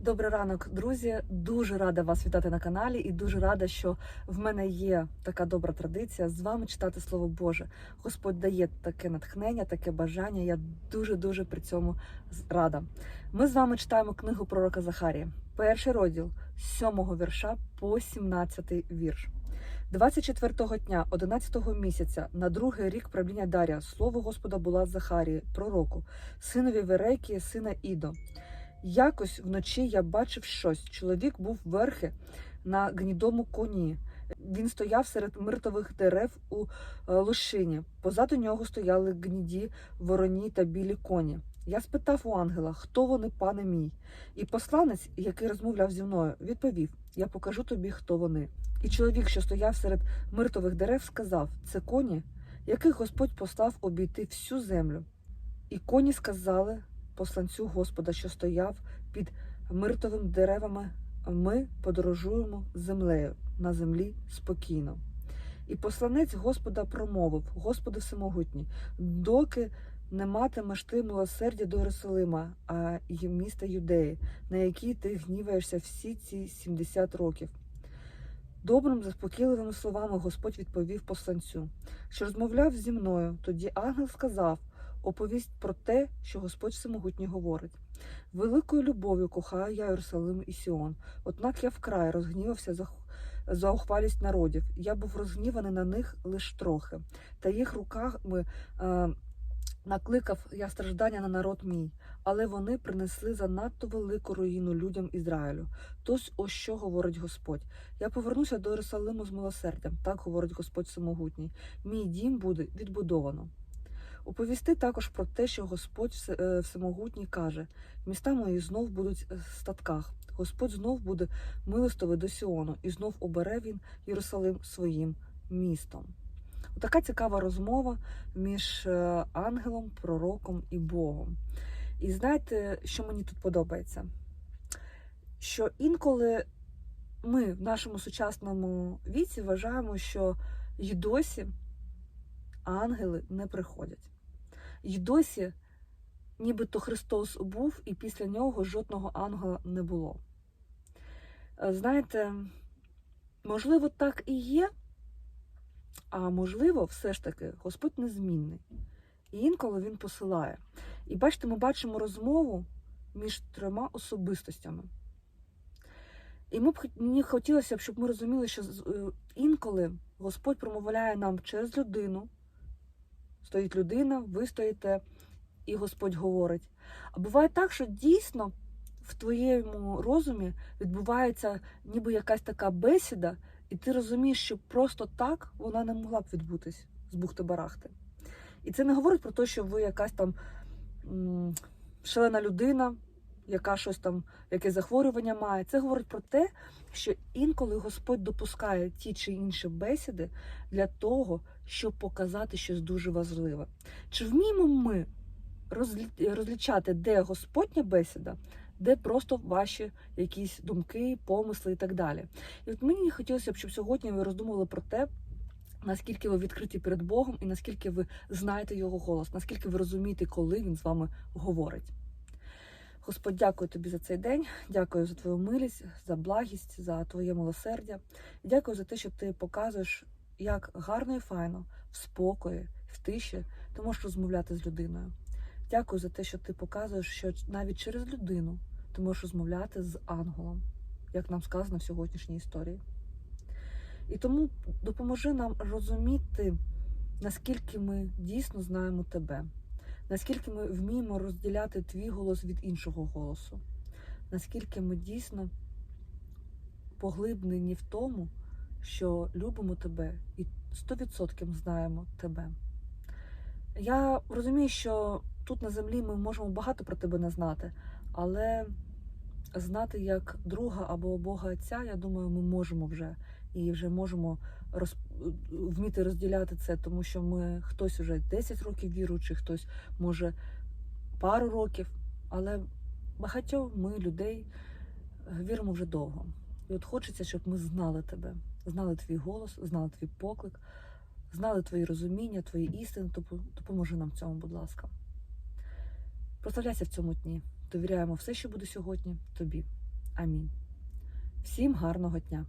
Добрий ранок, друзі. Дуже рада вас вітати на каналі і дуже рада, що в мене є така добра традиція з вами читати Слово Боже. Господь дає таке натхнення, таке бажання. Я дуже дуже при цьому рада. Ми з вами читаємо книгу пророка Захарія, перший розділ 7 вірша по 17 вірш. 24-го дня 11-го місяця на другий рік правління Дарія слово Господа була Захарії, пророку, синові Верейки, сина Ідо. Якось вночі я бачив щось. Чоловік був верхи на гнідому коні. Він стояв серед миртових дерев у е, лощині. Позаду нього стояли гніді, вороні та білі коні. Я спитав у ангела, хто вони, пане мій. І посланець, який розмовляв зі мною, відповів: Я покажу тобі, хто вони. І чоловік, що стояв серед миртових дерев, сказав: Це коні, яких Господь послав обійти всю землю. І коні сказали посланцю Господа, що стояв під миртовими деревами, ми подорожуємо землею на землі спокійно. І посланець Господа промовив: Господи Всемогутній, доки не матимеш ти милосердя до Єрусалима, а й міста Юдеї, на якій ти гніваєшся всі ці 70 років. Добрим, заспокійливими словами Господь відповів посланцю, що розмовляв зі мною. Тоді ангел сказав: оповість про те, що Господь Всемогутній говорить. Великою любов'ю кохаю я Єрусалим і Сіон. Однак я вкрай розгнівався за, за ухвалість народів. Я був розгніваний на них лиш трохи, та їх руками е, накликав я страждання на народ мій. Але вони принесли занадто велику руїну людям Ізраїлю. Тож ось що говорить Господь. Я повернуся до Єрусалиму з милосердям, так говорить Господь Всемогутній. Мій дім буде відбудовано. Оповісти також про те, що Господь е, Всемогутній каже: міста мої знов будуть в статках. Господь знов буде милостивий до Сіону, і знов обере він Єрусалим своїм містом. Така цікава розмова між е, ангелом, пророком і Богом. І знаєте, що мені тут подобається? Що інколи ми в нашому сучасному віці вважаємо, що й досі ангели не приходять. Й досі, нібито Христос був, і після нього жодного ангела не було. Е, Знаєте, можливо, так і є, а можливо, все ж таки, Господь незмінний. І інколи він посилає. І бачите, ми бачимо розмову між трьома особистостями. І ми б мені хотілося б, щоб ми розуміли, що е, інколи Господь промовляє нам через людину. Стоїть людина, ви стоїте, і Господь говорить. А буває так, що дійсно в твоєму розумі відбувається ніби якась така бесіда, і ти розумієш, що просто так вона не могла б відбутись з бухти-барахти. І це не говорить про те, що ви якась там шалена людина, яка щось там, яке захворювання має. Це говорить про те, що інколи Господь допускає ті чи інші бесіди для того, щоб показати щось дуже важливе. Чи вміємо ми розлі- розлічати, де Господня бесіда, де просто ваші якісь думки, помисли і так далі? І от мені хотілося б, щоб сьогодні ви роздумували про те, наскільки ви відкриті перед Богом і наскільки ви знаєте його голос, наскільки ви розумієте, коли він з вами говорить. Господь, дякую тобі за цей день, дякую за твою милість, за благість, за твоє милосердя. Дякую за те, що ти показуєш, як гарно і файно, в спокої, в тиші ти можеш розмовляти з людиною. Дякую за те, що ти показуєш, що навіть через людину ти можеш розмовляти з ангелом, як нам сказано в сьогоднішній історії. І тому допоможи нам розуміти, наскільки ми дійсно знаємо тебе, наскільки ми вміємо розділяти твій голос від іншого голосу, наскільки ми дійсно поглиблені в тому, що любимо тебе і 100% знаємо тебе. Я розумію, що тут на землі ми можемо багато про тебе не знати, але знати як друга або Бога Отця, я думаю, ми можемо вже і вже можемо. Вміти розділяти це, тому що ми хтось вже 10 років віруючий, хтось може пару років, але багатьох ми людей е, віримо вже довго. І от хочеться, щоб ми знали тебе, знали твій голос, знали твій поклик, знали твої розуміння, твої істини. Допо- Допоможи нам в цьому, будь ласка. Прославляйся в цьому дні. Довіряємо все, що буде сьогодні, тобі. Амінь. Всім гарного дня!